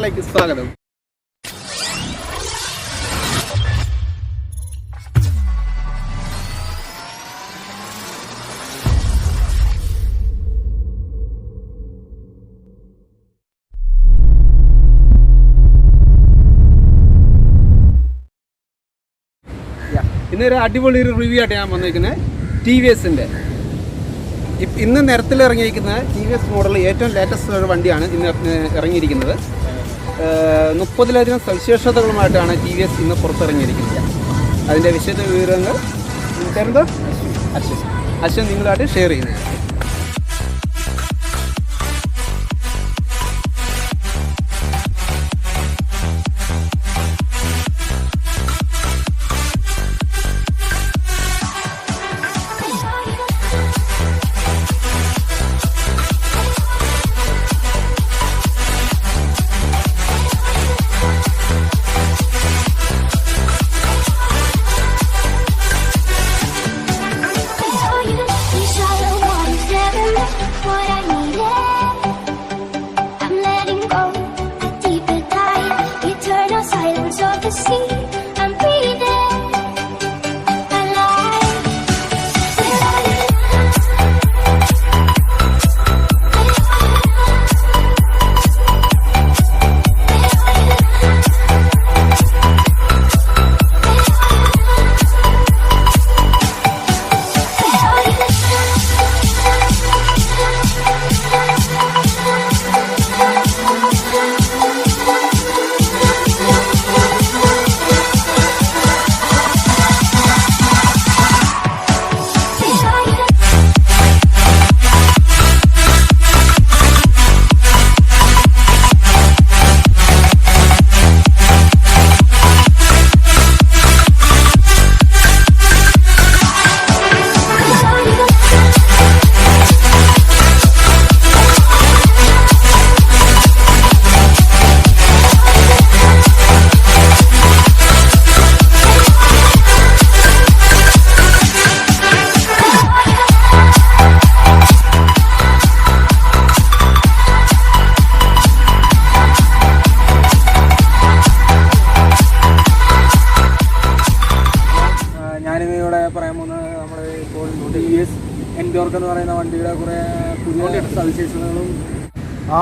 ചാനലിലേക്ക് സ്വാഗതം. ഇന്ന് ഇന്നൊരു അടിപൊളി ഒരു റിവ്യൂ ആയിട്ട് ഞാൻ വന്നിരിക്കുന്നത് ടി വി എസിന്റെ ഇന്ന് നിരത്തിൽ ഇറങ്ങിയിരിക്കുന്ന ടി വി എസ് മോഡൽ ഏറ്റവും ലേറ്റസ്റ്റ് ഒരു വണ്ടിയാണ് ഇന്ന് ഇറങ്ങിയിരിക്കുന്നത്. മുപ്പതിലധികം സവിശേഷതകളുമായിട്ടാണ് ടി വി എസ് ഇന്ന് പുറത്തിറങ്ങിയിരിക്കുന്നത്. അതിന്റെ വിശദ വിവരങ്ങൾ പേരെന്തോ അശ്വൻ. അശ്വൻ. നിങ്ങളായിട്ട് ഷെയർ ചെയ്യുന്നത് assim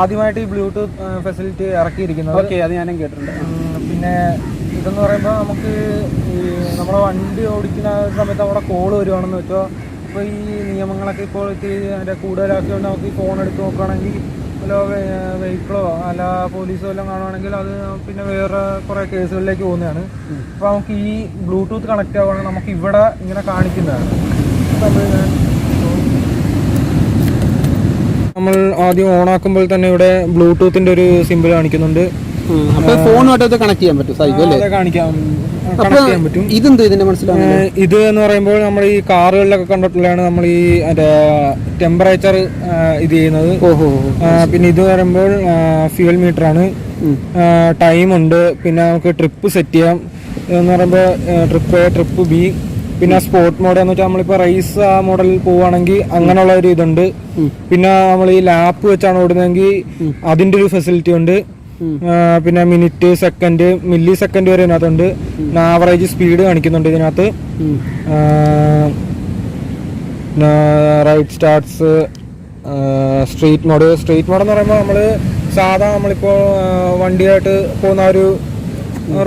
ആദ്യമായിട്ട് ഈ ബ്ലൂടൂത്ത് ഫെസിലിറ്റി ഇറക്കിയിരിക്കുന്നത്. ഓക്കെ അത് ഞാനും കേട്ടിട്ടുണ്ട്. പിന്നെ ഇതെന്ന് പറയുമ്പോൾ നമുക്ക് ഈ നമ്മുടെ വണ്ടി ഓടിക്കുന്ന സമയത്ത് അവിടെ കോൾ വരുവാണെന്ന് വെച്ചോ. ഇപ്പോൾ ഈ നിയമങ്ങളൊക്കെ ഇപ്പോൾ അതിന്റെ കൂടുതലാക്കിയോണ്ട് നമുക്ക് ഈ ഫോൺ എടുത്ത് നോക്കുകയാണെങ്കിൽ വല്ല വെഹിക്കിളോ അല്ല പോലീസോ എല്ലാം കാണുവാണെങ്കിൽ അത് പിന്നെ വേറെ കുറേ കേസുകളിലേക്ക് പോകുന്നതാണ്. അപ്പോൾ നമുക്ക് ഈ ബ്ലൂടൂത്ത് കണക്റ്റ് ആവുകയാണെങ്കിൽ നമുക്ക് ഇവിടെ ഇങ്ങനെ കാണിക്കുന്നതാണ്. അപ്പോൾ നമ്മൾ ആദ്യം ഓൺ ആക്കുമ്പോൾ തന്നെ ഇവിടെ ബ്ലൂടൂത്തിന്റെ ഒരു സിമ്പിൾ കാണിക്കുന്നുണ്ട്. ഫോണുമായിട്ട് കണക്ട് ചെയ്യാൻ പറ്റും അല്ലേ? കാണിക്കാം. ഇതെന്ത് ഇതിന്റെ ഇത് എന്ന് പറയുമ്പോൾ നമ്മൾ ഈ കാറുകളിലൊക്കെ കണ്ടിട്ടുള്ളതാണ് നമ്മൾ ഈ ടെമ്പറേച്ചർ ഇത് ചെയ്യുന്നത്. പിന്നെ ഇത് പറയുമ്പോൾ ഫ്യൂൽ മീറ്റർ ആണ്. ടൈം ഉണ്ട്. പിന്നെ നമുക്ക് ട്രിപ്പ് സെറ്റ് ചെയ്യാം. എന്ന് പറയുമ്പോൾ ട്രിപ്പ് എ ട്രിപ്പ് ബി പിന്നെ സ്പോർട്ട് മോഡ് എന്ന് വെച്ചാൽ നമ്മളിപ്പോൾ റേസ് ആ മോഡലിൽ പോവുകയാണെങ്കിൽ അങ്ങനെയുള്ള ഒരു ഇതുണ്ട്. പിന്നെ നമ്മൾ ഈ ലാപ്പ് വെച്ചാണ് ഓടുന്നതെങ്കിൽ അതിന്റെ ഒരു ഫെസിലിറ്റി ഉണ്ട്. പിന്നെ മിനിറ്റ് സെക്കൻഡ് മില്ലി സെക്കൻഡ് വരെ ഇതിനകത്തുണ്ട്. ആവറേജ് സ്പീഡ് കാണിക്കുന്നുണ്ട് ഇതിനകത്ത്. Right starts street mode street mode എന്ന് പറയുമ്പോൾ നമ്മൾ സാധാ നമ്മളിപ്പോൾ വണ്ടിയായിട്ട് പോകുന്ന ഒരു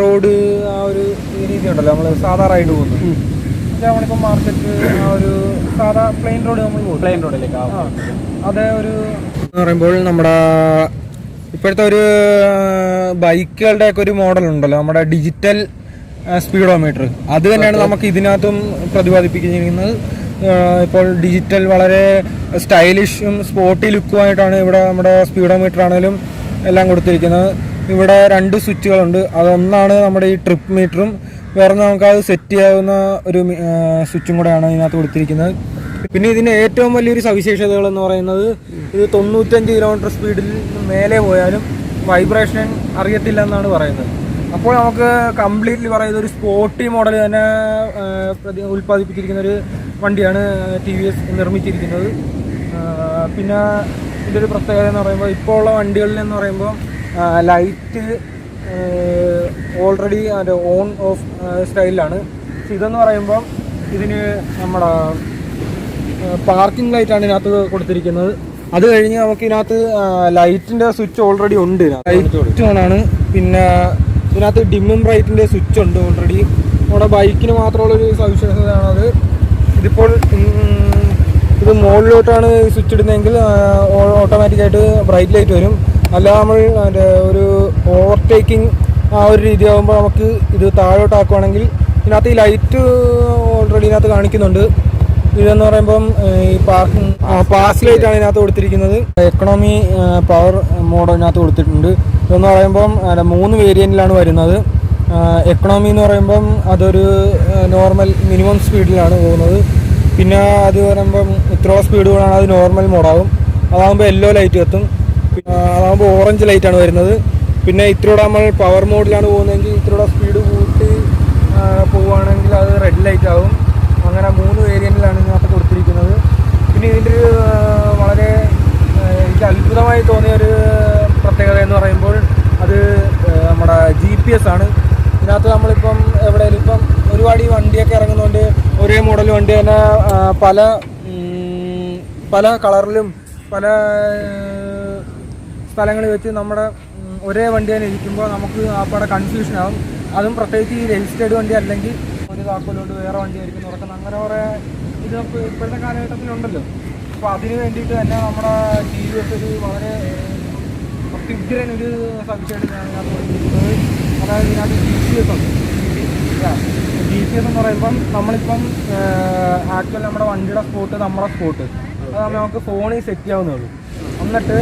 റോഡ് ആ ഒരു രീതി ഉണ്ടല്ലോ നമ്മൾ സാധാ റൈഡ് പോകുന്നു നമ്മളിപ്പോൾ മാർക്കറ്റ് ആ ഒരു സാധാ പ്ലെയിൻ റോഡ് നമ്മൾ പോകും. പ്ലെയിൻ റോഡിലേക്ക് ആ, അതേ ഒരു എന്ന് പറയുമ്പോൾ നമ്മുടെ ഇപ്പോഴത്തെ ഒരു ബൈക്കുകളുടെ ഒക്കെ ഒരു മോഡൽ ഉണ്ടല്ലോ നമ്മുടെ ഡിജിറ്റൽ സ്പീഡോമീറ്റർ അത് തന്നെയാണ് നമുക്ക് ഇതിനകത്തും പ്രതിപാദിപ്പിക്കുന്നത് ഇപ്പോൾ ഡിജിറ്റൽ വളരെ സ്റ്റൈലിഷും സ്പോർട്ടി ലുക്കുമായിട്ടാണ് ഇവിടെ നമ്മുടെ സ്പീഡോമീറ്റർ ആണെങ്കിലും എല്ലാം കൊടുത്തിരിക്കുന്നത്. ഇവിടെ രണ്ട് സ്വിച്ചുകളുണ്ട്. അതൊന്നാണ് നമ്മുടെ ഈ ട്രിപ്പ് മീറ്ററും വേറെ നമുക്ക് അത് സെറ്റ് ചെയ്യാവുന്ന ഒരു സ്വിച്ചും കൂടെയാണ് ഇതിനകത്ത് കൊടുത്തിരിക്കുന്നത്. പിന്നെ ഇതിന്റെ ഏറ്റവും വലിയൊരു സവിശേഷതകൾ എന്ന് പറയുന്നത് ഇത് തൊണ്ണൂറ്റഞ്ച് കിലോമീറ്റർ സ്പീഡിൽ മേലെ പോയാലും വൈബ്രേഷൻ അറിയത്തില്ല എന്നാണ് പറയുന്നത്. അപ്പോൾ നമുക്ക് കംപ്ലീറ്റ്ലി പറയുന്നത് ഒരു സ്പോർട്ടി മോഡൽ തന്നെ ഉൽപ്പാദിപ്പിച്ചിരിക്കുന്ന ഒരു വണ്ടിയാണ് ടി വി എസ് നിർമ്മിച്ചിരിക്കുന്നത്. പിന്നെ ഇതിന്റെ ഒരു പ്രത്യേകത എന്ന് പറയുമ്പോൾ ഇപ്പോൾ ഉള്ള വണ്ടികളിൽ എന്ന് പറയുമ്പോൾ ലൈറ്റ് ഓൾറെഡി അതിന്റെ ഓൺ ഓഫ് സ്റ്റൈലിലാണ് ഇതെന്ന് പറയുമ്പോൾ ഇതിന് നമ്മുടെ പാർക്കിംഗ് ലൈറ്റാണ് ഇതിനകത്ത് കൊടുത്തിരിക്കുന്നത്. അത് കഴിഞ്ഞ് നമുക്ക് ഇതിനകത്ത് ലൈറ്റിന്റെ സ്വിച്ച് ഓൾറെഡി ഉണ്ട് ലൈറ്റ് ഓണാണ് പിന്നെ ഇതിനകത്ത് ഡിമ്മും ബ്രൈറ്റിന്റെ സ്വിച്ച് ഉണ്ട് ഓൾറെഡി നമ്മുടെ ബൈക്കിന് മാത്രമുള്ളൊരു സവിശേഷതയാണത് ഇതിപ്പോൾ ഇത് മുകളിലോട്ടാണ് സ്വിച്ച് ഇടുന്നതെങ്കിൽ ഓട്ടോമാറ്റിക്കായിട്ട് ബ്രൈറ്റ് ലൈറ്റ് വരും. അല്ല നമ്മൾ അതിന്റെ ഒരു ഓവർടേക്കിംഗ് ആ ഒരു രീതി ആകുമ്പോൾ നമുക്ക് ഇത് താഴോട്ടാക്കുവാണെങ്കിൽ ഇതിനകത്ത് ഈ ലൈറ്റ് ഓൾറെഡി ഇതിനകത്ത് കാണിക്കുന്നുണ്ട്. ഇതെന്ന് പറയുമ്പം ഈ പാർക്കിംഗ് പാസ് ലൈറ്റ് ആണ് ഇതിനകത്ത് കൊടുത്തിരിക്കുന്നത്. എക്കണോമി പവർ മോഡ് ഇതിനകത്ത് കൊടുത്തിട്ടുണ്ട്. ഇതെന്ന് പറയുമ്പം മൂന്ന് വേരിയന്റിലാണ് വരുന്നത്. എക്കണോമി എന്ന് പറയുമ്പം അതൊരു നോർമൽ മിനിമം സ്പീഡിലാണ് പോകുന്നത്. പിന്നെ അത് പറയുമ്പം ഇത്ര സ്പീഡ് കൂടാണ് അത് നോർമൽ മോഡാകും അതാകുമ്പോൾ യെല്ലോ ലൈറ്റ് പിന്നെ അതാകുമ്പോൾ ഓറഞ്ച് ലൈറ്റ് ആണ് വരുന്നത്. പിന്നെ ഇത്രയൂടെ നമ്മൾ പവർ മോഡിലാണ് പോകുന്നതെങ്കിൽ ഇത്രയൂടെ സ്പീഡ് കൂട്ടി പോവുകയാണെങ്കിൽ അത് റെഡ് ലൈറ്റ് ആവും. അങ്ങനെ മൂന്ന് വേരിയന്റിലാണ് ഇതിനകത്ത് കൊടുത്തിരിക്കുന്നത്. പിന്നെ ഇതിന്റെ ഒരു വളരെ എനിക്ക് അത്ഭുതമായി തോന്നിയ ഒരു പ്രത്യേകത എന്ന് പറയുമ്പോൾ അത് നമ്മുടെ ജി പി എസ് ആണ്. ഇതിനകത്ത് നമ്മളിപ്പം എവിടെയെങ്കിലും ഇപ്പം ഒരുപാട് ഈ വണ്ടിയൊക്കെ ഇറങ്ങുന്നതുകൊണ്ട് ഒരേ മോഡൽ വണ്ടി തന്നെ പല പല കളറിലും പല സ്ഥലങ്ങളിൽ വെച്ച് നമ്മുടെ ഒരേ വണ്ടി തന്നെ ഇരിക്കുമ്പോൾ നമുക്ക് അപ്പോടെ കൺഫ്യൂഷൻ ആവും. അതും പ്രത്യേകിച്ച് ഈ രജിസ്റ്റേർഡ് വണ്ടി അല്ലെങ്കിൽ ഒരു താക്കോലുകൊണ്ട് വേറെ വണ്ടി ആയിരിക്കും. തുറക്കുന്നത് അങ്ങനെ കുറേ ഇത് ഇപ്പൊ ഇപ്പോഴത്തെ കാലഘട്ടത്തിലുണ്ടല്ലോ. അപ്പോൾ അതിന് വേണ്ടിയിട്ട് തന്നെ നമ്മുടെ ടി വി എസ് ഒരു വളരെ അത്യുഗ്രൻ ഒരു ഇതിനകത്ത് കൊടുത്തിരിക്കുന്നത് അതായത് ഇതിനകത്ത് ജി പി എസ് ഉണ്ട്. ജി പി എസ് എന്ന് പറയുമ്പം നമ്മളിപ്പം ആക്ച്വൽ നമ്മുടെ വണ്ടിയുടെ സ്പോട്ട് നമ്മുടെ സ്പോട്ട് അത് നമുക്ക് ഫോണിൽ സെറ്റ് ചെയ്യാവുന്നേ ഉള്ളൂ. എന്നിട്ട്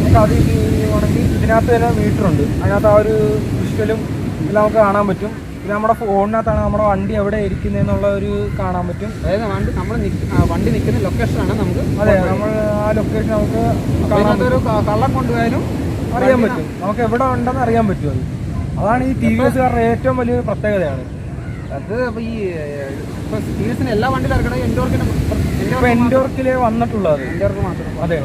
നമുക്ക് അത് ചെയ്യുവാണെങ്കിൽ ഇതിനകത്ത് തന്നെ മീറ്റർ ഉണ്ട് അതിനകത്ത് ആ ഒരു വിഷ്വലും എല്ലാം നമുക്ക് കാണാൻ പറ്റും. പിന്നെ നമ്മുടെ ഫോണിനകത്താണ് നമ്മുടെ വണ്ടി എവിടെ ഇരിക്കുന്നതെന്നുള്ള ഒരു കാണാൻ പറ്റും. അതായത് വണ്ടി നമ്മൾ വണ്ടി നിൽക്കുന്ന ലൊക്കേഷനാണ് നമുക്ക് അതെ നമ്മൾ ആ ലൊക്കേഷൻ നമുക്ക് കാണാൻ ഒരു കള്ളം കൊണ്ടുപോയാലും അറിയാൻ പറ്റും. നമുക്ക് എവിടെ ഉണ്ടെന്ന് അറിയാൻ പറ്റും അത്. അതാണ് ഈ ടി വി എസ്കാരുടെ ഏറ്റവും വലിയൊരു പ്രത്യേകതയാണ്. അത് അപ്പോൾ ഈ വി എസിന് എല്ലാ വണ്ടിയിലും ഇറക്കണം എൻഡോർക്കിന് ഇപ്പൊ എൻഡോർക്കിൽ വന്നിട്ടുള്ളത്. എൻഡോർക്ക് മാത്രം. അതെ.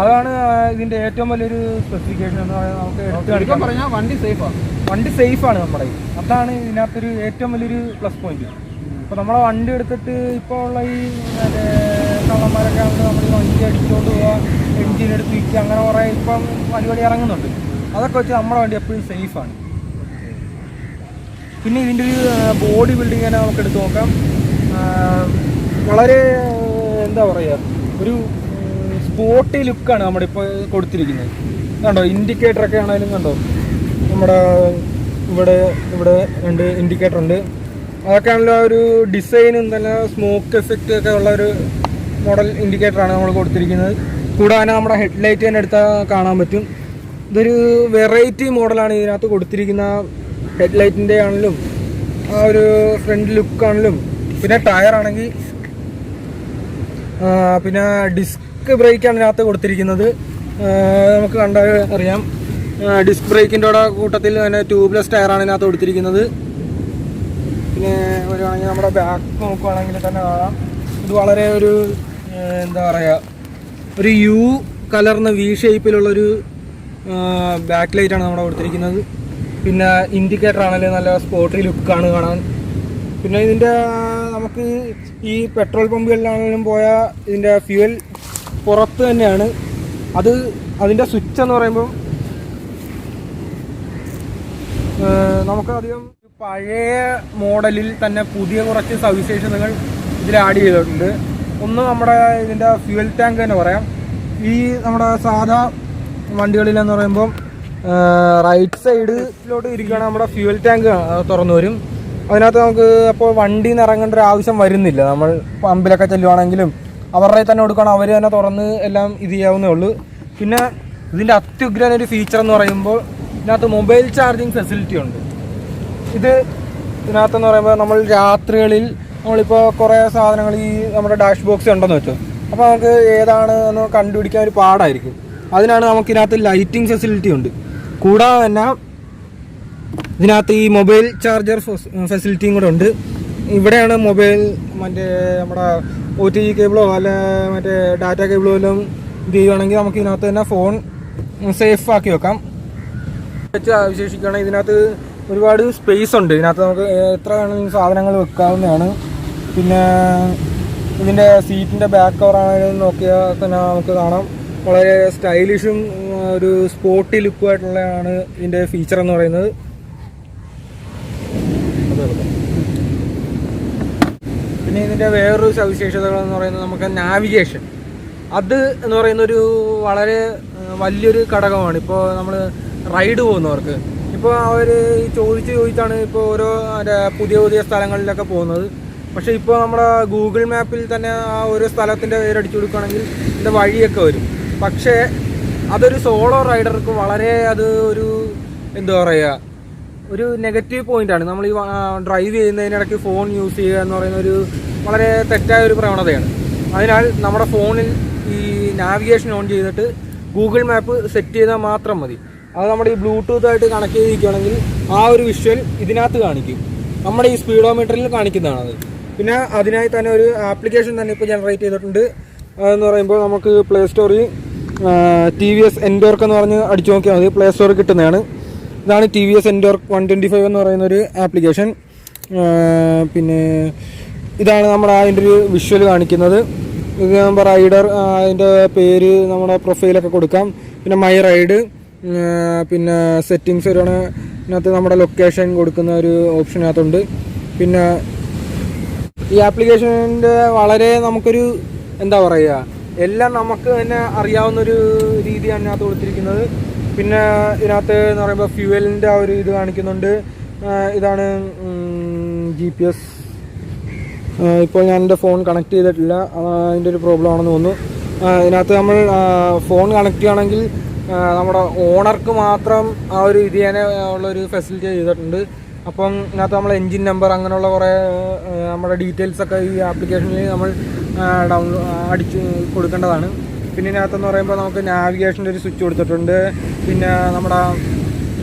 അതാണ് ഇതിന്റെ ഏറ്റവും വലിയൊരു സ്പെസിഫിക്കേഷൻ എന്ന് പറയുന്നത് നമുക്ക് എടുത്തു ചുരുക്കം കാണിക്കാൻ പറഞ്ഞാൽ വണ്ടി സേഫാണ് വണ്ടി സേഫാണ് നമ്മുടെ അതാണ് ഇതിനകത്തൊരു ഏറ്റവും വലിയൊരു പ്ലസ് പോയിന്റ് ഇപ്പൊ നമ്മളെ വണ്ടി എടുത്തിട്ട് ഇപ്പോൾ ഉള്ള ഈ മറ്റേ കള്ളന്മാരൊക്കെ ആണെങ്കിൽ നമ്മൾ വണ്ടി അടിച്ചുകൊണ്ട് പോവുക എഞ്ചിൻ എടുത്ത് വിൽക്കുക അങ്ങനെ കുറേ ഇപ്പം വലിയ ഇറങ്ങുന്നുണ്ട്. അതൊക്കെ വെച്ച് നമ്മുടെ വണ്ടി എപ്പോഴും സേഫാണ് പിന്നെ ഇതിന്റെ ഒരു ബോഡി ബിൽഡിംഗ് തന്നെ നമുക്ക് എടുത്ത് നോക്കാം. വളരെ എന്താ പറയുക ഒരു സ്പോട്ടി ലുക്കാണ് നമ്മുടെ ഇപ്പോൾ കൊടുത്തിരിക്കുന്നത്. കണ്ടോ? ഇൻഡിക്കേറ്റർ ഒക്കെ ആണെങ്കിലും കണ്ടോ? നമ്മുടെ ഇവിടെ ഇവിടെ രണ്ട് ഇൻഡിക്കേറ്റർ ഉണ്ട്. അതൊക്കെ ആണല്ലോ ഒരു ഡിസൈനും തന്നെ സ്മോക്ക് എഫക്റ്റ് ഒക്കെ ഉള്ള ഒരു മോഡൽ ഇൻഡിക്കേറ്ററാണ് നമ്മൾ കൊടുത്തിരിക്കുന്നത്. കൂടാതെ നമ്മുടെ ഹെഡ് ലൈറ്റ് തന്നെ എടുത്താൽ കാണാൻ പറ്റും. ഇതൊരു വെറൈറ്റി മോഡലാണ് ഇതിനകത്ത് കൊടുത്തിരിക്കുന്ന ഹെഡ് ഹെഡ്ലൈറ്റിന്റെ ആണെങ്കിലും ആ ഒരു ഫ്രണ്ട് ലുക്കാണെങ്കിലും പിന്നെ ടയർ ആണെങ്കിൽ പിന്നെ ഡിസ്ക് ബ്രേക്കാണ് ഇതിനകത്ത് കൊടുത്തിരിക്കുന്നത്. നമുക്ക് കണ്ടാൽ അറിയാം. ഡിസ്ക് ബ്രേക്കിന്റെ കൂടെ കൂട്ടത്തിൽ തന്നെ ട്യൂബ്ലെസ് ടയറാണ് ഇതിനകത്ത് കൊടുത്തിരിക്കുന്നത്. പിന്നെ വരുവാണെങ്കിൽ നമ്മുടെ ബാക്ക് നോക്കുവാണെങ്കിൽ തന്നെ കാണാം. ഇത് വളരെ ഒരു എന്താ പറയുക ഒരു യു കലർന്ന വി ഷേപ്പിലുള്ളൊരു ബാക്ക് ലൈറ്റാണ് നമ്മുടെ കൊടുത്തിരിക്കുന്നത്. പിന്നെ ഇൻഡിക്കേറ്റർ ആണെങ്കിൽ നല്ല സ്പോട്ടി ലുക്കാണ് കാണാൻ. പിന്നെ ഇതിന്റെ നമുക്ക് ഈ പെട്രോൾ പമ്പുകളിലാണെങ്കിലും പോയാൽ ഇതിന്റെ ഫ്യൂവൽ പുറത്ത് തന്നെയാണ്. അത് അതിന്റെ സ്വിച്ച് എന്ന് പറയുമ്പോൾ നമുക്ക് അധികം പഴയ മോഡലിൽ തന്നെ പുതിയ കുറച്ച് സവിശേഷതകൾ ഇതിൽ ആഡ് ചെയ്തിട്ടുണ്ട്. ഒന്ന് നമ്മുടെ ഇതിന്റെ ഫ്യൂവൽ ടാങ്ക് തന്നെ പറയാം. ഈ നമ്മുടെ സാധാ വണ്ടികളിലെന്ന് പറയുമ്പം റൈറ്റ് സൈഡിലോട്ട് ഇരിക്കുകയാണെങ്കിൽ നമ്മുടെ ഫ്യൂവൽ ടാങ്ക് തുറന്നു വരും. അതിനകത്ത് നമുക്ക് അപ്പോൾ വണ്ടിയിൽ നിന്ന് ഇറങ്ങേണ്ട ഒരു ആവശ്യം വരുന്നില്ല. നമ്മൾ പമ്പിലൊക്കെ ചെല്ലുവാണെങ്കിലും അവരുടെ തന്നെ കൊടുക്കണം. അവർ തന്നെ തുറന്ന് എല്ലാം ഇത് ചെയ്യാവുന്നേ ഉള്ളൂ. പിന്നെ ഇതിന്റെ അത്യുഗ്രൻ ഒരു ഫീച്ചർ എന്ന് പറയുമ്പോൾ ഇതിനകത്ത് മൊബൈൽ ചാർജിങ് ഫെസിലിറ്റി ഉണ്ട്. ഇത് ഇതിനകത്തെന്ന് പറയുമ്പോൾ നമ്മൾ രാത്രികളിൽ നമ്മളിപ്പോൾ കുറേ സാധനങ്ങൾ ഈ നമ്മുടെ ഡാഷ് ബോക്സ് ഉണ്ടെന്ന് വെച്ചോ. അപ്പോൾ നമുക്ക് ഏതാണ് എന്ന് കണ്ടുപിടിക്കാൻ ഒരു പാടായിരിക്കും. അതിനാണ് നമുക്ക് ഇതിനകത്ത് ലൈറ്റിംഗ് ഫെസിലിറ്റി ഉണ്ട്. കൂടാതെ തന്നെ ഇതിനകത്ത് ഈ മൊബൈൽ ചാർജർ ഫെസിലിറ്റിയും കൂടെ ഉണ്ട്. ഇവിടെയാണ് മൊബൈൽ മറ്റേ നമ്മുടെ ഒ ടി ജി കേബിളോ അല്ല മറ്റേ ഡാറ്റ കേബിളോ എല്ലാം ഇത് ചെയ്യുകയാണെങ്കിൽ നമുക്ക് ഇതിനകത്ത് തന്നെ ഫോൺ സേഫ് ആക്കി വെക്കാം. വെച്ച് വിശേഷിക്കുകയാണെങ്കിൽ ഇതിനകത്ത് ഒരുപാട് സ്പേസ് ഉണ്ട്. ഇതിനകത്ത് നമുക്ക് എത്ര വേണമെങ്കിലും സാധനങ്ങൾ വെക്കാവുന്നതാണ്. പിന്നെ ഇതിന്റെ സീറ്റിന്റെ ബാക്ക് കവർ ആണെങ്കിലും നോക്കിയാൽ തന്നെ നമുക്ക് കാണാം. വളരെ സ്റ്റൈലിഷും ഒരു സ്പോർട്ടി ലുക്കുമായിട്ടുള്ളതാണ് ഇതിന്റെ ഫീച്ചർ എന്ന് പറയുന്നത്. പിന്നെ ഇതിന്റെ വേറൊരു സവിശേഷതകൾ എന്ന് പറയുന്നത് നമുക്ക് നാവിഗേഷൻ അത് എന്ന് പറയുന്ന ഒരു വളരെ വലിയൊരു ഘടകമാണ്. ഇപ്പോൾ നമ്മൾ റൈഡ് പോകുന്നവർക്ക്. ഇപ്പോൾ അവർ ചോദിച്ച് ചോദിച്ചാണ് ഇപ്പോൾ ഓരോ പുതിയ പുതിയ സ്ഥലങ്ങളിലൊക്കെ പോകുന്നത്. പക്ഷേ ഇപ്പോൾ നമ്മുടെ ഗൂഗിൾ മാപ്പിൽ തന്നെ ആ ഓരോ സ്ഥലത്തിന്റെ പേരടിച്ചു കൊടുക്കുകയാണെങ്കിൽ ഇതിന്റെ വഴിയൊക്കെ വരും. പക്ഷേ അതൊരു സോളോ റൈഡർക്ക് വളരെ അത് ഒരു എന്താ പറയുക ഒരു നെഗറ്റീവ് പോയിന്റാണ് നമ്മൾ ഈ ഡ്രൈവ് ചെയ്യുന്നതിനിടയ്ക്ക് ഫോൺ യൂസ് ചെയ്യുക എന്ന് പറയുന്ന ഒരു വളരെ തെറ്റായ ഒരു പ്രവണതയാണ്. അതിനാൽ നമ്മുടെ ഫോണിൽ ഈ നാവിഗേഷൻ ഓൺ ചെയ്തിട്ട് ഗൂഗിൾ മാപ്പ് സെറ്റ് ചെയ്താൽ മാത്രം മതി. അത് നമ്മുടെ ഈ ബ്ലൂടൂത്ത് ആയിട്ട് കണക്ട് ചെയ്തിരിക്കുകയാണെങ്കിൽ ആ ഒരു വിഷ്വൽ ഇതിനകത്ത് കാണിക്കും. നമ്മുടെ ഈ സ്പീഡോമീറ്ററിൽ കാണിക്കുന്നതാണത് പിന്നെ അതിനായി തന്നെ ഒരു ആപ്ലിക്കേഷൻ തന്നെ ഇപ്പോൾ ജനറേറ്റ് ചെയ്തിട്ടുണ്ട്. എന്ന് പറയുമ്പോൾ നമുക്ക് പ്ലേ സ്റ്റോറിൽ ടി വി എസ് എൻഡോർക്ക് എന്ന് പറഞ്ഞ് അടിച്ചു നോക്കിയാൽ മതി. പ്ലേ സ്റ്റോറിൽ കിട്ടുന്നതാണ്. ഇതാണ് T V S Ntorq one twenty five എന്ന് പറയുന്ന ഒരു ആപ്ലിക്കേഷൻ പിന്നെ ഇതാണ് നമ്മുടെ അതിന്റെ ഒരു വിഷ്വൽ കാണിക്കുന്നത്. ഇത് നമ്മൾ റൈഡർ അതിന്റെ പേര് നമ്മുടെ പ്രൊഫൈലൊക്കെ കൊടുക്കാം. പിന്നെ മൈ റൈഡ് പിന്നെ സെറ്റിങ്സ് വരുവാണ് ഇതിനകത്ത് നമ്മുടെ ലൊക്കേഷൻ കൊടുക്കുന്ന ഒരു ഓപ്ഷനകത്തുണ്ട് പിന്നെ ഈ ആപ്ലിക്കേഷന്റെ വളരെ നമുക്കൊരു എന്താ പറയുക എല്ലാം നമുക്ക് തന്നെ അറിയാവുന്നൊരു രീതിയാണ് അതിനകത്ത് കൊടുത്തിരിക്കുന്നത്. പിന്നെ ഇതിനകത്ത് എന്ന് പറയുമ്പോൾ ഫ്യൂവലിന്റെ ആ ഒരു ഇത് കാണിക്കുന്നുണ്ട്. ഇതാണ് ജി പി എസ് ഇപ്പോൾ ഞാൻ എന്റെ ഫോൺ കണക്ട് ചെയ്തിട്ടില്ല. അതിന്റെ ഒരു പ്രോബ്ലം ആണെന്ന് തോന്നുന്നു. ഇതിനകത്ത് നമ്മൾ ഫോൺ കണക്ട് ചെയ്യുകയാണെങ്കിൽ നമ്മുടെ ഓണർക്ക് മാത്രം ആ ഒരു ഇത് ചെയ്യാൻ ഉള്ളൊരു ഫെസിലിറ്റി ചെയ്തിട്ടുണ്ട്. അപ്പം ഇതിനകത്ത് നമ്മൾ എൻജിൻ നമ്പർ അങ്ങനെയുള്ള കുറേ നമ്മുടെ ഡീറ്റെയിൽസൊക്കെ ഈ ആപ്ലിക്കേഷനിൽ നമ്മൾ ഡൗൺലോഡ് അടിച്ച് കൊടുക്കേണ്ടതാണ്. പിന്നെ ഇതിനകത്തെന്ന് പറയുമ്പോൾ നമുക്ക് നാവിഗേഷന്റെ ഒരു സ്വിച്ച് കൊടുത്തിട്ടുണ്ട്. പിന്നെ നമ്മുടെ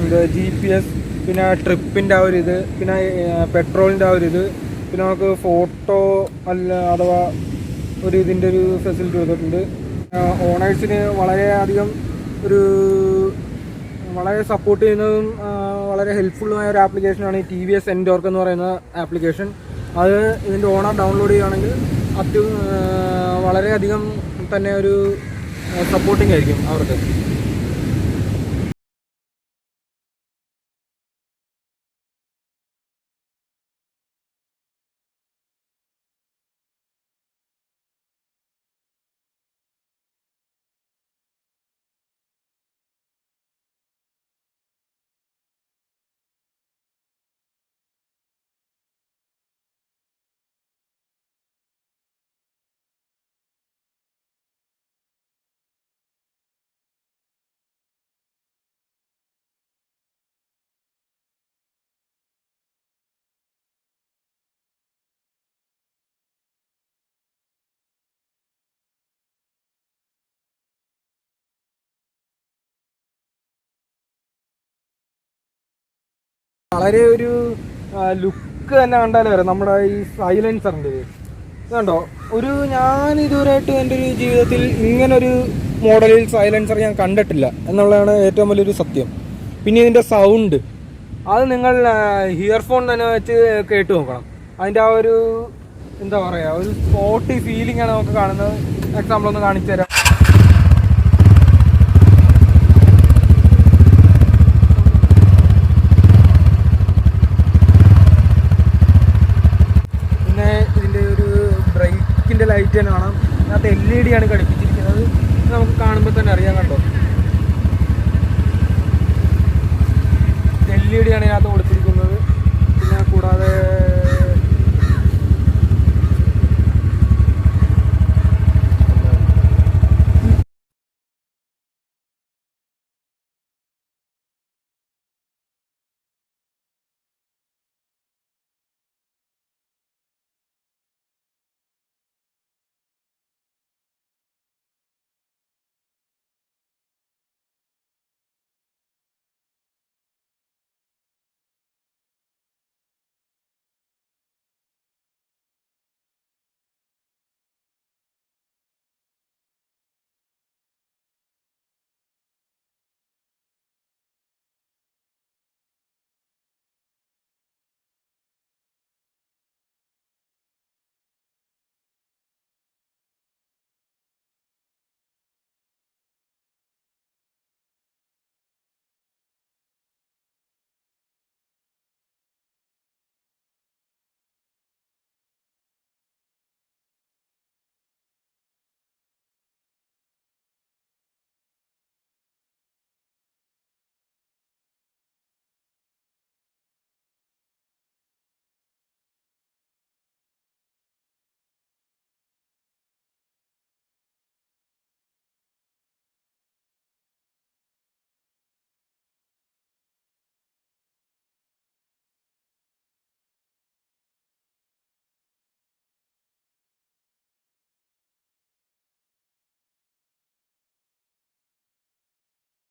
എന്ത് ജി പി എസ് പിന്നെ ട്രിപ്പിന്റെ ആ ഒരു ഇത് പിന്നെ പെട്രോളിന്റെ ആ ഒരു ഇത് പിന്നെ നമുക്ക് ഫോട്ടോ അല്ല അഥവാ ഒരു ഇതിന്റെ ഒരു ഫെസിലിറ്റി കൊടുത്തിട്ടുണ്ട്. ഓണേഴ്സിന് വളരെയധികം ഒരു വളരെ സപ്പോർട്ട് ചെയ്യുന്നതും വളരെ ഹെൽപ്ഫുള്ളുമായ ഒരു ആപ്ലിക്കേഷനാണ് ഈ ടി വി എസ് എൻഡോർക്ക് എന്ന് പറയുന്ന ആപ്ലിക്കേഷൻ. അത് ഇതിന്റെ ഓണർ ഡൗൺലോഡ് ചെയ്യുകയാണെങ്കിൽ അത്യ വളരെയധികം തന്നെ ഒരു സപ്പോർട്ടിംഗ് ആയിരിക്കും അവർക്ക്. വളരെ ഒരു ലുക്ക് തന്നെ കണ്ടാലേ വരാം നമ്മുടെ ഈ സൈലൻസറിന്റെ കണ്ടോ? ഒരു ഞാൻ ഇതുവരെയായിട്ട് എന്റെ ഒരു ജീവിതത്തിൽ ഇങ്ങനൊരു മോഡലിൽ സൈലൻസർ ഞാൻ കണ്ടിട്ടില്ല എന്നുള്ളതാണ് ഏറ്റവും വലിയൊരു സത്യം. പിന്നെ ഇതിന്റെ സൗണ്ട് അത് നിങ്ങൾ ഇയർഫോൺ തന്നെ വെച്ച് കേട്ട് നോക്കണം. അതിന്റെ ആ ഒരു എന്താ പറയുക ഒരു സ്പോട്ടി ഫീലിംഗ് ആണ് നമുക്ക് കാണുന്നത്. എക്സാമ്പിൾ ഒന്ന് കാണിച്ചു തരാം